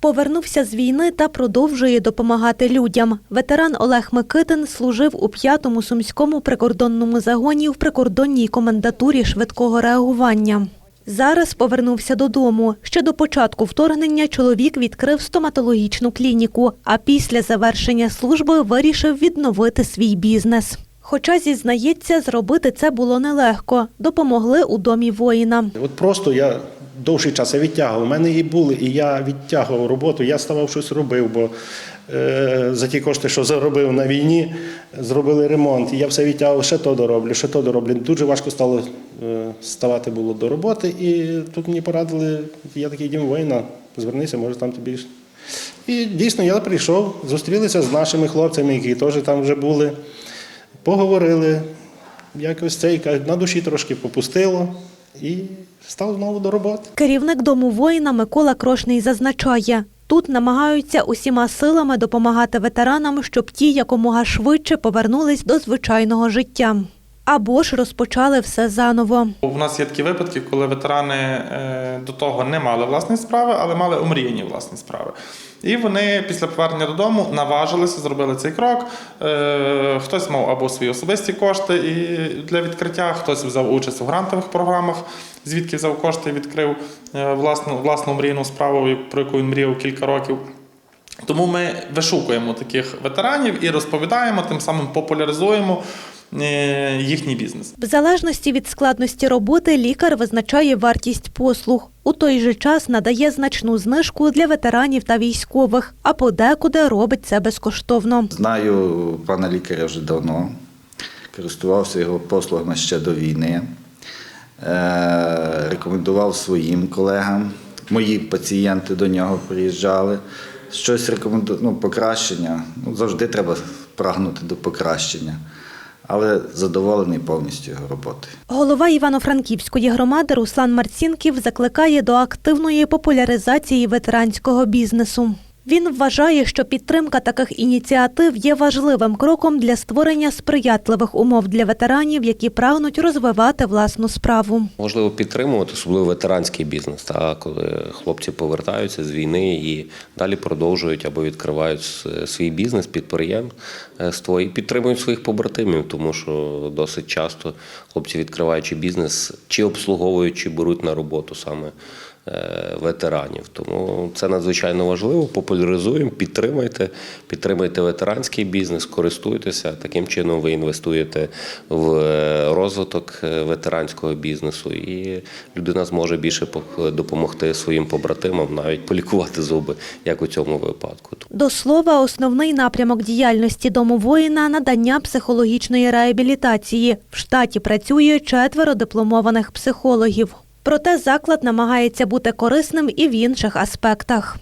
Повернувся з війни та продовжує допомагати людям. Ветеран Олег Микитин служив у п'ятому сумському прикордонному загоні в прикордонній комендатурі швидкого реагування. Зараз повернувся додому. Ще до початку вторгнення чоловік відкрив стоматологічну клініку, а після завершення служби вирішив відновити свій бізнес. Хоча зізнається, зробити це було нелегко. Допомогли у домі воїна. От просто я довший час я відтягував. У мене і були, і я відтягував роботу, я ставав щось робив, бо е, за ті кошти, що заробив на війні, зробили ремонт. І я все відтягував, ще то дороблю, ще то дороблю. Дуже важко стало е, ставати було до роботи. І тут мені порадили, я такий дім воїна, звернися, може там тобі. І дійсно я прийшов, зустрілися з нашими хлопцями, які теж там вже були, поговорили. Якось це на душі трошки попустило і став знову до роботи. Керівник дому воїна Микола Крошний зазначає, тут намагаються усіма силами допомагати ветеранам, щоб ті якомога швидше повернулись до звичайного життя. Або ж розпочали все заново. У нас є такі випадки, коли ветерани е, до того не мали власної справи, але мали омріяні власні справи. І вони після повернення додому наважилися, зробили цей крок. Е, Хтось мав або свої особисті кошти і для відкриття, хтось взяв участь у грантових програмах, звідки взяв кошти і відкрив е, власну, власну мрійну справу, про яку він мріяв кілька років. Тому ми вишукуємо таких ветеранів і розповідаємо, тим самим популяризуємо їхній бізнес. В залежності від складності роботи лікар визначає вартість послуг. У той же час надає значну знижку для ветеранів та військових, а подекуди робить це безкоштовно. Знаю пана лікаря вже давно, користувався його послугами ще до війни, Е, рекомендував своїм колегам. Мої пацієнти до нього приїжджали. Щось рекоменду... ну, покращення. Ну, завжди треба прагнути до покращення, але задоволений повністю його роботою. Голова Івано-Франківської громади Руслан Марцінків закликає до активної популяризації ветеранського бізнесу. Він вважає, що підтримка таких ініціатив є важливим кроком для створення сприятливих умов для ветеранів, які прагнуть розвивати власну справу. Важливо підтримувати, особливо ветеранський бізнес, та коли хлопці повертаються з війни і далі продовжують або відкривають свій бізнес, підприємство і підтримують своїх побратимів, тому що досить часто хлопці, відкриваючи бізнес, чи обслуговують, чи беруть на роботу саме е, ветеранів. Тому це надзвичайно важливо. Популяризуємо, підтримайте, підтримайте ветеранський бізнес, користуйтеся. Таким чином ви інвестуєте в е, розвиток е, ветеранського бізнесу, і людина зможе більше допомогти своїм побратимам, навіть полікувати зуби, як у цьому випадку. До слова, основний напрямок діяльності дому воїна надання психологічної реабілітації. В штаті працює четверо дипломованих психологів. Проте заклад намагається бути корисним і в інших аспектах.